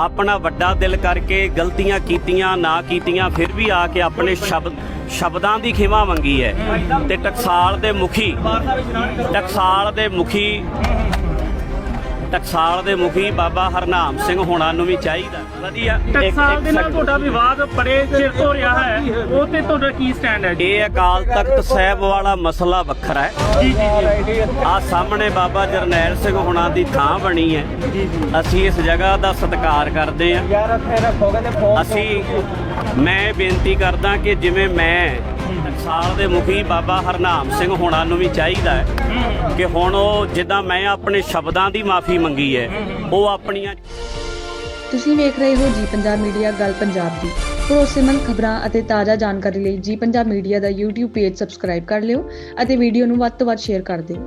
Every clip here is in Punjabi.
ਆਪਣਾ ਵੱਡਾ ਦਿਲ ਕਰਕੇ ਗਲਤੀਆਂ ਕੀਤੀਆਂ, ਨਾ ਕੀਤੀਆਂ, ਫਿਰ ਵੀ ਆ ਕੇ ਆਪਣੇ ਸ਼ਬਦ, ਸ਼ਬਦਾਂ ਦੀ ਖਿਮਾ ਮੰਗੀ ਹੈ। ਤੇ ਟਕਸਾਲ ਦੇ ਮੁਖੀ, ਟਕਸਾਲ ਦੇ ਮੁਖੀ ਟਕਸਾਲ ਦੇ ਮੁਖੀ ਬਾਬਾ ਹਰਨਾਮ ਸਿੰਘ ਹੋਣਾ ਨੂੰ ਵੀ ਚਾਹੀਦਾ। ਵਧੀਆ। ਟਕਸਾਲ ਦੇ ਨਾਲ। ਤੁਹਾਡਾ ਵਿਵਾਦ ਬੜੇ ਚਿਰ ਤੋਂ ਰਿਹਾ ਹੈ। ਉਹ ਤੇ ਤੁਹਾਡਾ ਕੀ ਸਟੈਂਡ ਹੈ ਇਹ ਅਕਾਲ ਤਖਤ ਸਾਹਿਬ ਵਾਲਾ ਮਸਲਾ ਵੱਖਰਾ ਹੈ। ਜੀ ਜੀ ਆ ਸਾਹਮਣੇ ਬਾਬਾ ਜਰਨੈਲ ਸਿੰਘ ਹੁਣਾਂ ਦੀ ਥਾਂ ਬਣੀ ਹੈ। ਅਸੀਂ ਇਸ ਜਗ੍ਹਾ ਦਾ ਸਤਿਕਾਰ ਕਰਦੇ ਹਾਂ। ਅਸੀਂ ਮੈਂ ਬੇਨਤੀ ਕਰਦਾ ਕਿ ਜਿਵੇਂ ਮੈਂ ਟਕਸਾਲ ਦੇ ਮੁਖੀ ਬਾਬਾ ਹਰਨਾਮ ਸਿੰਘ ਹੋਣਾ ਨੂੰ ਵੀ ਚਾਹੀਦਾ ਹੈ ਕਿ ਹੁਣ ਉਹ ਜਿੱਦਾਂ ਮੈਂ ਆਪਣੇ ਸ਼ਬਦਾਂ ਦੀ ਮਾਫੀ ਮੰਗੀ ਹੈ, ਉਹ ਆਪਣੀਆਂ ਤੁਸੀਂ ਵੇਖ ਰਹੇ ਹੋ ਜੀ ਪੰਜਾਬ ਮੀਡੀਆ ਗੱਲ ਪੰਜਾਬ ਦੀ। ਭਰੋਸੇਮੰਦ ਖਬਰਾਂ ਅਤੇ ਤਾਜ਼ਾ ਜਾਣਕਾਰੀ ਲਈ ਜੀ ਪੰਜਾਬ ਮੀਡੀਆ ਦਾ YouTube ਪੇਜ ਸਬਸਕ੍ਰਾਈਬ ਕਰ ਲਿਓ ਅਤੇ ਵੀਡੀਓ ਨੂੰ ਵੱਧ ਤੋਂ ਵੱਧ ਸ਼ੇਅਰ ਕਰ ਦਿਓ।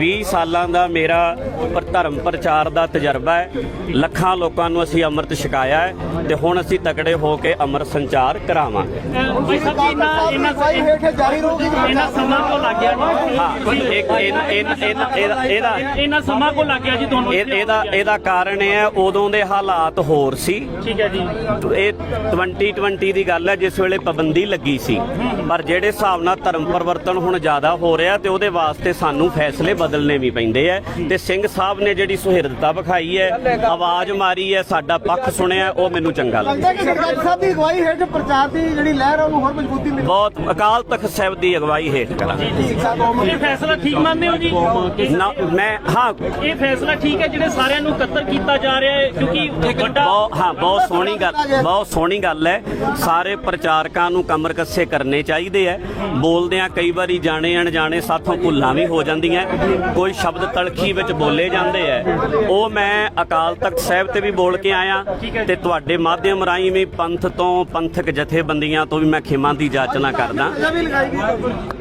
20 ਸਾਲਾਂ ਦਾ ਮੇਰਾ ਪਰ ਧਰਮ ਪ੍ਰਚਾਰ ਦਾ ਤਜਰਬਾ ਹੈ। ਲੱਖਾਂ ਲੋਕਾਂ ਨੂੰ ਅਸੀਂ ਅੰਮ੍ਰਿਤ ਛਕਾਇਆ ਹੈ ਤੇ ਹੁਣ ਅਸੀਂ ਤਕੜੇ ਹੋ ਕੇ ਅੰਮ੍ਰਿਤ ਸੰਚਾਰ ਕਰਾਵਾਂਗੇ। ਭਾਈ ਸਾਹਿਬ ਜੀ ਇਹਨਾਂ ਇਹਨਾਂ ਜਾਰੀ ਰਹੂਗੀ। ਇਹਨਾਂ ਸਮਾਂ ਕੋ ਲੱਗ ਗਿਆ ਜੀ। ਹਾਂ ਇੱਕ ਇਹ- ਇਹ- ਇਹ- ਇਹਦਾ ਇਹਦਾ ਇਹਨਾਂ ਸਮਾਂ ਕੋ ਲੱਗ ਗਿਆ ਜੀ ਤੁਹਾਨੂੰ ਇਹ- ਇਹਦਾ ਇਹਦਾ ਕਾਰਨ ਇਹ ਹੈ ਉਦੋਂ ਦੇ ਹਾਲਾਤ ਹੋਰ ਸੀ। ਠੀਕ ਹੈ ਜੀ। ਇਹ 2020 ਦੀ ਗੱਲ ਹੈ ਜਿਸ ਵੇਲੇ ਪਾਬੰਦੀ ਲੱਗੀ ਸੀ। ਪਰ ਜਿਹੜੇ ਹਿਸਾਬ ਨਾਲ ਧਰਮ ਪਰਿਵਰਤਨ ਹੁਣ ਜ਼ਿਆਦਾ ਹੋ ਰਿਹਾ ਤੇ ਉਹਦੇ ਵਾਸਤੇ ਸਾਨੂੰ ਫੈਸਲੇ ਬਦਲਨੇ ਵੀ ਪੈਂਦੇ ਐ ਤੇ ਸਿੰਘ ਸਾਹਿਬ ਨੇ ਜਿਹੜੀ ਸੁਹਿਰਦਤਾ ਵਿਖਾਈ ਹੈ ਆਵਾਜ਼ ਮਾਰੀ ਹੈ ਸਾਡਾ ਪੱਖ ਸੁਣਿਆ ਉਹ ਮੈਨੂੰ ਚੰਗਾ ਲੱਗਦਾ ਕਿ ਸਾਹਿਬ ਦੀ ਅਗਵਾਈ ਹੇਠ ਪ੍ਰਚਾਰ ਦੀ ਜਿਹੜੀ ਲਹਿਰ ਆ ਉਹਨੂੰ ਹੋਰ ਮਜ਼ਬੂਤੀ ਮਿਲੇ। ਬਹੁਤ ਅਕਾਲ ਤਖਤ ਸਾਹਿਬ ਦੀ ਅਗਵਾਈ ਹੇਠ ਕਰਾਂਗੇ। ਸਿੱਖਿਆ ਕੌਮ ਇਹ ਫੈਸਲਾ ਠੀਕ ਮੰਨਦੇ ਹੋ ਜੀ? ਨਾ ਮੈਂ ਹਾਂ। ਇਹ ਫੈਸਲਾ ਠੀਕ ਹੈ ਜਿਹੜੇ ਸਾਰਿਆਂ ਨੂੰ ਇਕੱਤਰ ਕੀਤਾ ਜਾ ਰਿਹਾ ਹੈ ਕਿਉਂਕਿ ਵੱਡਾ ਬਹੁਤ ਹਾਂ ਬਹੁਤ ਸੋਹਣੀ ਗੱਲ ਬਹੁਤ ਸੋਹਣੀ ਗੱਲ ਹੈ। ਸਾਰੇ ਪ੍ਰਚਾਰਕਾਂ ਨੂੰ ਕਮਰ ਕੱਸੇ ਕਰਨੇ ਚਾਹੀਦੇ ਐ ਬੋਲਦਿਆਂ ਕਈ ਵਾਰੀ ਜਾਣੇ ਅਣਜਾਣੇ ਸਾਥੋਂ ਭੁੱਲਾਂ ਵੀ ਹੋ ਜਾਂਦੀਆਂ ਕੋਈ ਸ਼ਬਦ ਤਲਖੀ ਵਿੱਚ ਬੋਲੇ ਜਾਂਦੇ ਐ। ਉਹ ਮੈਂ ਅਕਾਲ ਤਖਤ ਸਾਹਿਬ ਤੇ ਵੀ ਬੋਲ ਕੇ ਆਇਆ ਤੇ ਤੁਹਾਡੇ ਮਾਧਿਅਮ ਰਾਹੀਂ ਵੀ ਪੰਥ ਤੋਂ ਪੰਥਕ ਜਥੇਬੰਦੀਆਂ ਤੋਂ ਵੀ ਮੈਂ ਖਿਮਾ ਦੀ ਜਾਚਨਾ ਕਰਦਾ।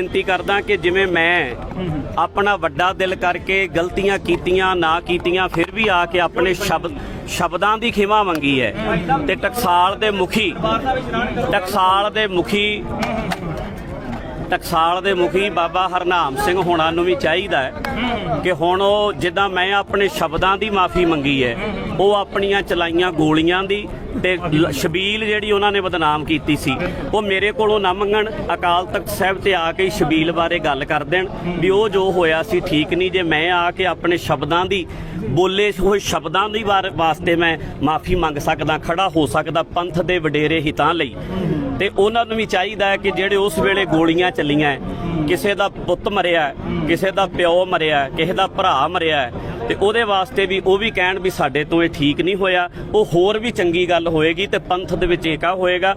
ਬੇਨਤੀ ਕਰਦਾ ਕਿ ਜਿਵੇਂ ਮੈਂ ਆਪਣਾ ਵੱਡਾ ਦਿਲ ਕਰਕੇ ਗਲਤੀਆਂ ਕੀਤੀਆਂ ਨਾ ਕੀਤੀਆਂ ਫਿਰ ਵੀ ਆ ਕੇ ਆਪਣੇ ਸ਼ਬਦ ਸ਼ਬਦਾਂ ਦੀ ਖਿਮਾ ਮੰਗੀ ਹੈ। ਤੇ ਟਕਸਾਲ ਦੇ ਮੁਖੀ ਟਕਸਾਲ ਦੇ ਮੁਖੀ ਟਕਸਾਲ ਦੇ ਮੁਖੀ ਬਾਬਾ ਹਰਨਾਮ ਸਿੰਘ ਹੋਣਾ ਨੂੰ ਵੀ ਚਾਹੀਦਾ ਹੈ ਕਿ ਹੁਣ ਉਹ ਜਿੱਦਾਂ ਮੈਂ ਆਪਣੇ ਸ਼ਬਦਾਂ ਦੀ ਮਾਫੀ ਮੰਗੀ ਹੈ ਉਹ ਆਪਣੀਆਂ ਚਲਾਈਆਂ ਗੋਲੀਆਂ ਦੀ ਤੇ ਸ਼ਬੀਲ ਜਿਹੜੀ ਉਹਨਾਂ ਨੇ ਬਦਨਾਮ ਕੀਤੀ ਸੀ, ਉਹ ਮੇਰੇ ਕੋਲੋਂ ਨਾ ਮੰਗਣ। ਅਕਾਲ ਤਖਤ ਸਾਹਿਬ ਤੇ ਆ ਕੇ ਸ਼ਬੀਲ ਬਾਰੇ ਗੱਲ ਕਰ ਦੇਣ ਵੀ ਉਹ ਜੋ ਹੋਇਆ ਸੀ ਠੀਕ ਨਹੀਂ। ਜੇ ਮੈਂ ਆ ਕੇ ਆਪਣੇ ਸ਼ਬਦਾਂ ਦੀ ਬੋਲੇ ਹੋਏ ਸ਼ਬਦਾਂ ਦੀ ਵਾਰ- ਵਾਸਤੇ ਮੈਂ ਮਾਫੀ ਮੰਗ ਸਕਦਾ, ਖੜਾ ਹੋ ਸਕਦਾ ਪੰਥ ਦੇ ਵਡੇਰੇ ਹਿੱਤਾਂ ਲਈ, ਤੇ ਉਹਨਾਂ ਨੂੰ ਵੀ ਚਾਹੀਦਾ ਹੈ ਕਿ ਜਿਹੜੇ ਉਸ ਵੇਲੇ ਗੋਲੀਆਂ ਚੱਲੀਆਂ ਕਿਸੇ ਦਾ ਪੁੱਤ ਮਰਿਆ ਕਿਸੇ ਦਾ ਪਿਓ ਮਰਿਆ ਕਿਸੇ ਦਾ ਭਰਾ ਮਰਿਆ ਤੇ ਉਹਦੇ ਵਾਸਤੇ ਵੀ ਉਹ ਵੀ ਕਹਿਣ ਵੀ ਸਾਡੇ ਤੋਂ ਇਹ ਠੀਕ ਨਹੀਂ ਹੋਇਆ। ਉਹ ਹੋਰ ਵੀ ਚੰਗੀ ਗੱਲ ਹੋਏਗੀ ਤੇ ਪੰਥ ਦੇ ਵਿੱਚ ਏਕਾ ਹੋਏਗਾ।